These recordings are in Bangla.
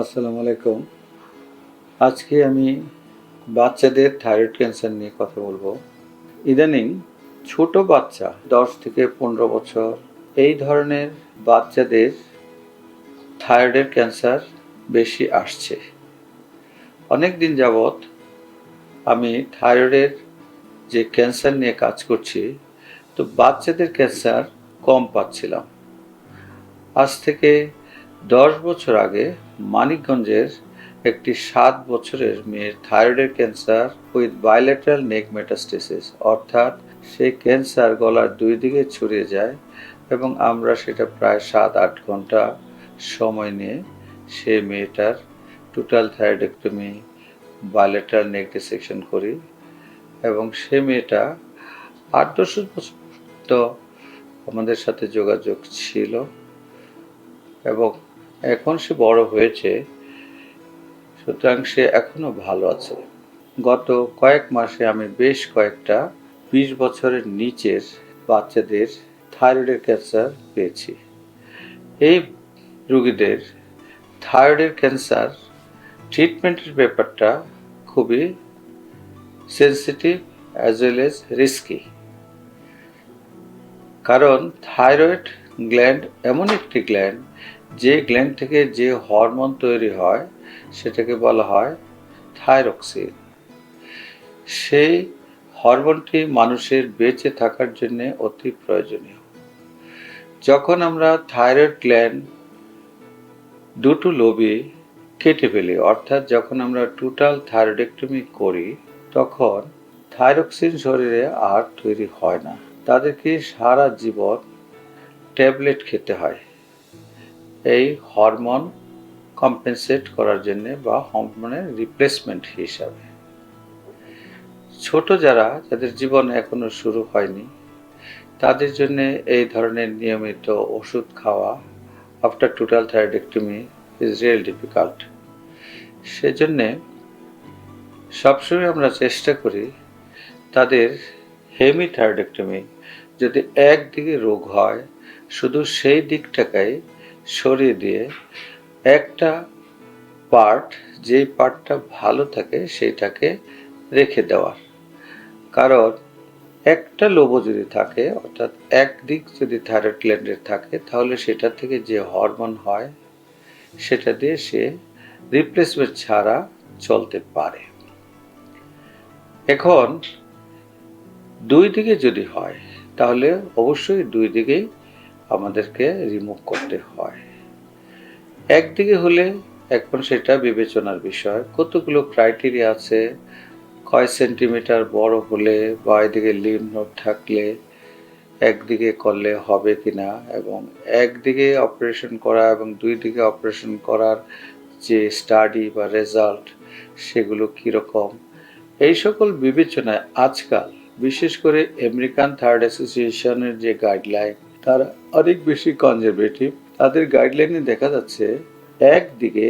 আসসালামু আলাইকুম। আজকে আমি বাচ্চাদের থাইরয়েড ক্যান্সার নিয়ে কথা বলব। ইদানিং ছোট বাচ্চা দশ থেকে পনেরো বছর, এই ধরনের বাচ্চাদের থাইরয়েডের ক্যান্সার বেশি আসছে। অনেক দিন যাবৎ আমি থাইরয়েডের যে ক্যান্সার নিয়ে কাজ করছি, তো বাচ্চাদের ক্যান্সার কম পাচ্ছিলাম। আজ থেকে দশ বছর আগে মানিকগঞ্জের একটি সাত বছরের মেয়ের থাইরয়েডের cancer with bilateral neck metastasis অর্থাৎ সেই ক্যান্সার গলার দুই দিকে ছড়িয়ে যায় এবং আমরা সেটা প্রায় সাত আট ঘণ্টা সময় নিয়ে সে মেয়েটার total thyroidectomy bilateral neck dissection করি এবং সে মেয়েটা আট দশ বছর তো আমাদের সাথে যোগাযোগ ছিল এবং এখন সে বড় হয়েছে, সুতরাং সে এখনও ভালো আছে। গত কয়েক মাসে আমি বেশ কয়েকটা বিশ বছরের নিচের বাচ্চাদের থাইরয়েডের ক্যান্সার পেয়েছি। এই রুগীদের থাইরয়েডের ক্যান্সার ট্রিটমেন্টের ব্যাপারটা খুবই sensitive as well as risky. কারণ থাইরয়েড গ্ল্যান্ড এমন একটি গ্ল্যান্ড যে গ্ল্যান্ড থেকে যে হরমোন তৈরি হয়, সেটাকে বলা হয় থাইরক্সিন সেই হরমোনটি মানুষের বেঁচে থাকার জন্য অতি প্রয়োজনীয়। যখন আমরা থাইরয়েড গ্ল্যান্ড দুটো লোবি কেটে ফেলি, অর্থাৎ যখন আমরা টোটাল থাইরয়েডেক্টমি করি, তখন থাইরক্সিন শরীরে আর তৈরি হয় না। তাদেরকে সারা জীবন ট্যাবলেট খেতে হয়। এই হরমোন কম্পেনসেট করার জন্য বা হরমোনের রিপ্লেসমেন্ট হিসাবে। ছোট যারা, যাদের জীবন এখনও শুরু হয়নি, তাদের জন্য এই ধরনের নিয়মিত ওষুধ খাওয়া after total thyroidectomy is real difficult সেজন্যে সবসময় আমরা চেষ্টা করি তাদের হেমি হেমিথাইরয়েডেক্টমি যদি একদিকে রোগ হয়, শুধু সেই দিকটাকেই সরিয়ে দিয়ে একটা পার্ট যেই পার্টটা ভালো থাকে সেইটাকে রেখে দেওয়ার। কারণ একটা লোবো যদি থাকে, অর্থাৎ এক দিক যদি থাইরয়েড গ্ল্যান্ডের থাকে, তাহলে সেটা থেকে যে হরমোন হয়, সেটা দিয়ে সে রিপ্লেসমেন্ট ছাড়া চলতে পারে। এখন দুই দিকে যদি হয়, তাহলে অবশ্যই দুই দিকেই আমাদেরকে রিমুভ করতে হয়। একদিকে হলে এখন সেটা বিবেচনার বিষয়, কতগুলো ক্রাইটেরিয়া আছে, কয় সেন্টিমিটার বড় হলে বা এদিকে লিম নোট থাকলে একদিকে করলে হবে কিনা এবং একদিকে অপারেশন করা এবং দুই দিকে অপারেশন করার যে স্টাডি বা রেজাল্ট সেগুলো কীরকম, এই সকল বিবেচনায় আজকাল বিশেষ করে আমেরিকান থার্ড অ্যাসোসিয়েশনের যে গাইডলাইন তারা অনেক বেশি কনজারভেটিভ তাদের গাইডলাইনে দেখা যাচ্ছে, একদিকে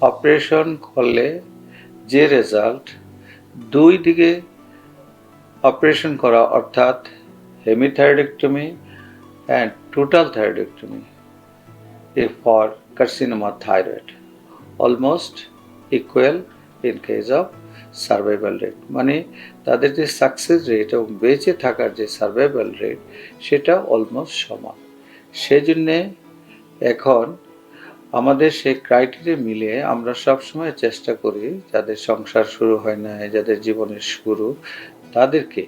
অপারেশন করলে যে রেজাল্ট দুই দিকে অপারেশন করা, অর্থাৎ hemithyroidectomy and total thyroidectomy for carcinoma thyroid almost equal in case of survival rate মানে তাদের যে সাকসেস রেট এবং বেঁচে থাকার যে সার্ভাইভাল রেট সেটা অলমোস্ট সমান। সেজন্যে এখন আমাদের সেই ক্রাইটেরিয়া মিলে আমরা সবসময় চেষ্টা করি যাদের সংসার শুরু হয় না যাদের জীবনের শুরু, তাদেরকে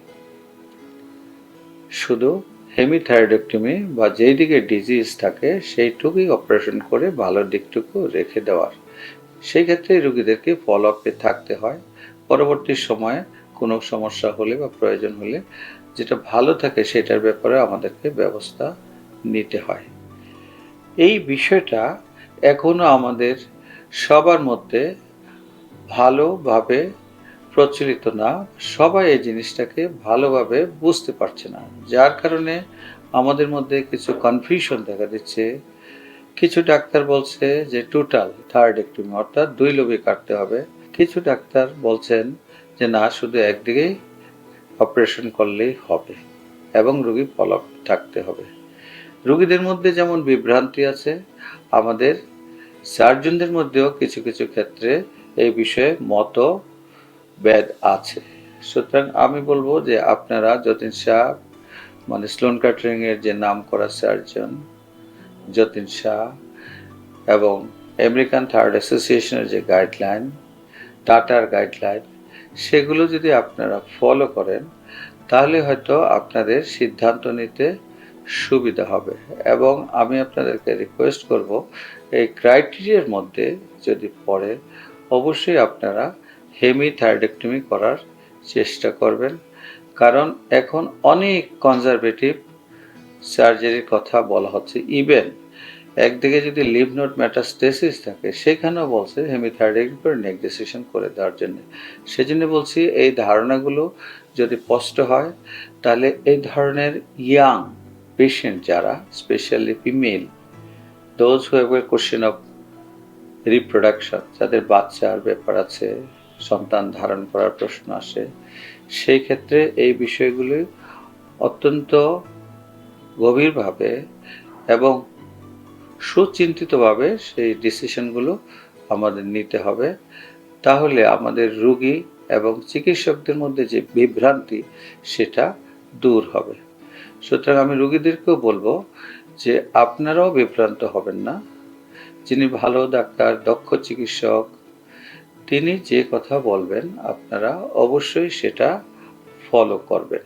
শুধু হেমিথাইরয়েডেক্টমি বা যেই দিকে ডিজিজ থাকে, সেইটুকুই অপারেশন করে ভালো দিকটুকু রেখে দেওয়ার। সেই ক্ষেত্রে রুগীদেরকে ফলো আপে থাকতে হয়। পরবর্তী সময়ে কোনো সমস্যা হলে বা প্রয়োজন হলে যেটা ভালো থাকে সেটার ব্যাপারে আমাদেরকে ব্যবস্থা নিতে হয়। এই বিষয়টা এখনও আমাদের সবার মধ্যে ভালোভাবে প্রচলিত না। সবাই এই জিনিসটাকে ভালোভাবে বুঝতে পারছে না। যার কারণে আমাদের মধ্যে কিছু কনফিউশন দেখা দিচ্ছে। কিছু ডাক্তার বলছে যে টোটাল থার্ড একটিমি অর্থাৎ দুই লোবি কাটতে হবে। কিছু ডাক্তার বলছেন যে না, শুধু একদিকেই অপারেশন করলেই হবে এবং রোগী ফলো থাকতে হবে। রোগীদের মধ্যে যেমন বিভ্রান্তি আছে, আমাদের সার্জনদের মধ্যেও কিছু কিছু ক্ষেত্রে এই বিষয়ে মতভেদ আছে। সুতরাং আমি বলব যে আপনারা যতীন শাহ মানে স্লোন কাটারিং এর যে নাম করা সার্জন, যতীন শাহ এবং আমেরিকান থার্ড অ্যাসোসিয়েশনের যে গাইডলাইন টাটার গাইডলাইন সেগুলো যদি আপনারা ফলো করেন, তাহলে হয়তো আপনাদের সিদ্ধান্ত নিতে সুবিধা হবে। এবং আমি আপনাদেরকে রিকোয়েস্ট করব, এই ক্রাইটেরিয়ার মধ্যে যদি পড়ে, অবশ্যই আপনারা হেমি থাইরয়েডেক্টমি করার চেষ্টা করবেন। কারণ এখন অনেক কনজারভেটিভ সার্জারির কথা বলা হচ্ছে ইভেন একদিকে যদি লিভ নোট ম্যাটাস্টেসিস থাকে, সেখানেও বলছে হেমিথাইরয়েড করে নেক ডিসিশন করে দেওয়ার জন্য। সেজন্য বলছি এই ধারণাগুলো যদি স্পষ্ট হয়, তাহলে এই ধরনের ইয়াং পেশেন্ট যারা specially female those who have question of reproduction যাদের বাচ্চার ব্যাপার আছে, সন্তান ধারণ করার প্রশ্ন আসে, সেই ক্ষেত্রে এই বিষয়গুলি অত্যন্ত গভীরভাবে এবং সুচিন্তিতভাবে সেই ডিসিশনগুলো আমাদের নিতে হবে। তাহলে আমাদের রুগী এবং চিকিৎসকদের মধ্যে যে বিভ্রান্তি, সেটা দূর হবে। সুতরাং আমি রুগীদেরকেও বলব যে আপনারাও বিভ্রান্ত হবেন না। যিনি ভালো ডাক্তার, দক্ষ চিকিৎসক, তিনি যে কথা বলবেন, আপনারা অবশ্যই সেটা ফলো করবেন।